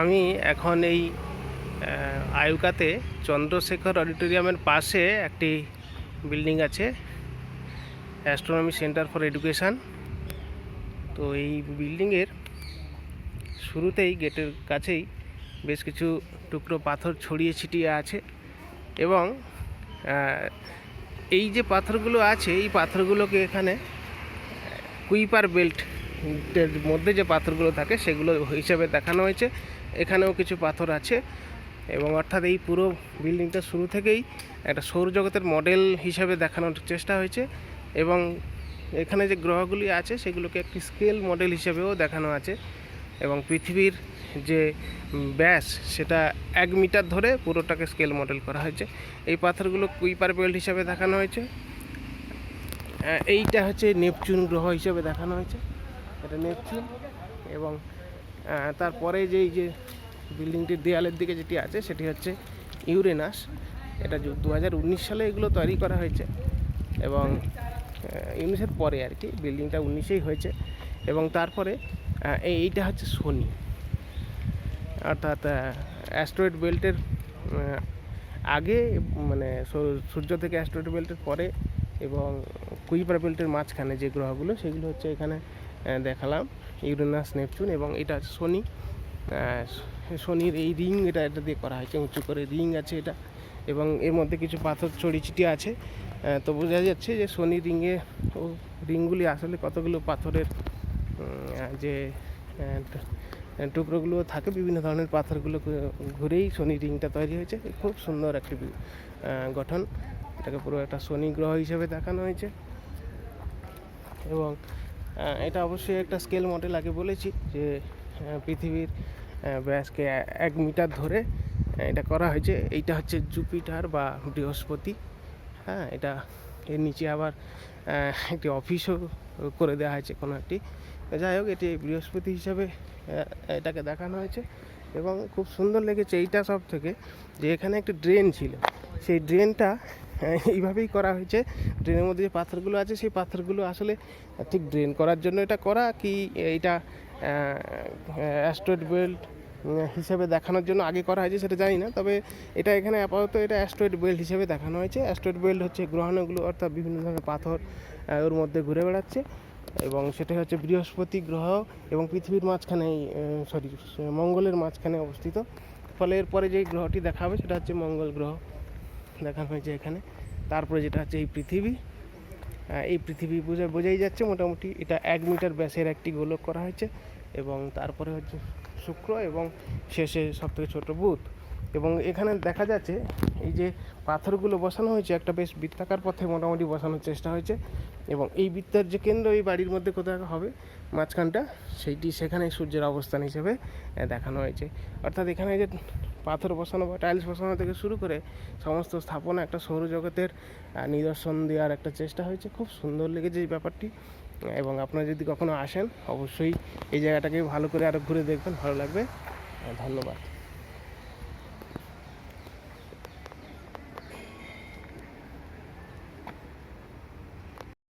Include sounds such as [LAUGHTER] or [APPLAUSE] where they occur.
আমি এখন এই আয়ুকাতে চন্দ্রশেখর অডিটোরিয়ামের পাশে একটি বিল্ডিং আছে, অ্যাস্ট্রোনমি সেন্টার ফর এডুকেশান। তো এই বিল্ডিংয়ের শুরুতেই গেটের কাছেই বেশ কিছু টুকরো পাথর ছড়িয়ে ছিটিয়ে আছে এবং এই যে পাথরগুলো আছে, এই পাথরগুলোকে এখানে কুইপার বেল্ট মধ্যে যে পাথরগুলো থাকে সেগুলো হিসেবে দেখানো হয়েছে। এখানেও কিছু পাথর আছে এবং অর্থাৎ এই পুরো বিল্ডিংটা শুরু থেকেই একটা সৌরজগতের মডেল হিসাবে দেখানোর চেষ্টা হয়েছে এবং এখানে যে গ্রহগুলি আছে সেগুলোকে একটি স্কেল মডেল হিসেবেও দেখানো আছে এবং পৃথিবীর যে ব্যাস সেটা এক মিটার ধরে পুরোটাকে স্কেল মডেল করা হয়েছে। এই পাথরগুলো কুইপার বেল্ট হিসাবে দেখানো হয়েছে। এইটা হচ্ছে নেপচুন গ্রহ হিসেবে দেখানো হয়েছে। এটা নেপচুন এবং তারপরে যেই যে বিল্ডিংটির দেয়ালের দিকে যেটি আছে, সেটি হচ্ছে ইউরেনাস। এটা দু হাজার উনিশ সালে এগুলো তৈরি করা হয়েছে এবং ইউনিসের পরে আর কি বিল্ডিংটা উনিশেই হয়েছে এবং তারপরে এই- এইটা হচ্ছে শনি অর্থাৎ অ্যাস্ট্রয়েড বেল্টের আগে মানে সূর্য থেকে অ্যাস্ট্রয়েড বেল্টের পরে এবং কুইপার বেল্টের মাঝখানে যে গ্রহগুলো, সেগুলো হচ্ছে এখানে দেখালাম ইউরেনাস, নেপচুন এবং এটা শনি শনির এই রিং এটা এটা দিয়ে করা হয়েছে, উঁচু করে রিং আছে এটা এবং এর মধ্যে কিছু পাথর ছড়িয়ে ছিটিয়ে আছে তো বোঝা যাচ্ছে যে শনি রিংয়ে ও রিংগুলি আসলে কতগুলো পাথরের যে টুকরোগুলো থাকে, বিভিন্ন ধরনের পাথরগুলো ঘুরেই শনি রিংটা তৈরি হয়েছে। খুব সুন্দর একটি গঠন। এটাকে পুরো একটা শনি গ্রহ হিসেবে দেখানো হয়েছে। এবং এটা অবশ্যই একটা স্কেল মডেল আগে বলেছি যে পৃথিবীর ব্যাসকে এক মিটার ধরে এটা করা হয়েছে। এইটা হচ্ছে জুপিটার বা বৃহস্পতি। হ্যাঁ এটা এর নিচে আবার একটি অফিসও করে দেওয়া হয়েছে কোনো একটি। যাই হোক, এটি বৃহস্পতি হিসাবে এটাকে দেখানো হয়েছে এবং খুব সুন্দর লেগেছে এইটা সব থেকে যে এখানে একটি ড্রেন ছিল। সেই ড্রেনটা [LAUGHS] এইভাবেই করা হয়েছে। ড্রেনের মধ্যে যে পাথরগুলো আছে, সেই পাথরগুলো আসলে ঠিক ড্রেন করার জন্য এটা করা কি এটা অ্যাস্ট্রয়েড বেল্ট হিসেবে দেখানোর জন্য আগে করা হয়েছে সেটা জানি না। তবে এটা এখানে আপাতত এটা অ্যাস্ট্রয়েড বেল্ট হিসেবে দেখানো হয়েছে। অ্যাস্ট্রয়েড বেল্ট হচ্ছে গ্রহাণুগুলো, অর্থাৎ বিভিন্ন ধরনের পাথর ওর মধ্যে ঘুরে বেড়াচ্ছে। এবং সেটা হচ্ছে বৃহস্পতি গ্রহ এবং পৃথিবীর মাঝখানে সরি মঙ্গলের মাঝখানে অবস্থিত। ফলে এরপরে যেই গ্রহটি দেখা হবে সেটা হচ্ছে মঙ্গল গ্রহ। দেখানো হয়েছে এখানে। তারপরে যেটা হচ্ছে এই পৃথিবী। এই পৃথিবী বোঝা বোঝাই যাচ্ছে মোটামুটি এটা এক মিটার ব্যাসের একটি গোলক করা হয়েছে এবং তারপরে হচ্ছে শুক্র এবং শেষে সবথেকে ছোট বুধ। এবং এখানে দেখা যাচ্ছে এই যে পাথরগুলো বসানো হয়েছে, একটা বেশ বৃত্তাকার পথে মোটামুটি বসানোর চেষ্টা হয়েছে এবং এই বৃত্তার যে কেন্দ্র এই বাড়ির মধ্যে কোথাও হবে মাঝখানটা, সেইটি সেখানে সূর্যের অবস্থান হিসেবে দেখানো হয়েছে। অর্থাৎ এখানে যে পাথর বসানো বা টাইলস বসানো থেকে শুরু করে সমস্ত স্থাপনা একটা সৌরজগতের নিদর্শন দেওয়ার একটা চেষ্টা হয়েছে। খুব সুন্দর লেগেছে এই ব্যাপারটি। এবং আপনারা যদি কখনো আসেন, অবশ্যই এই জায়গাটাকে ভালো করে আরও ঘুরে দেখবেন। ভালো লাগবে। ধন্যবাদ।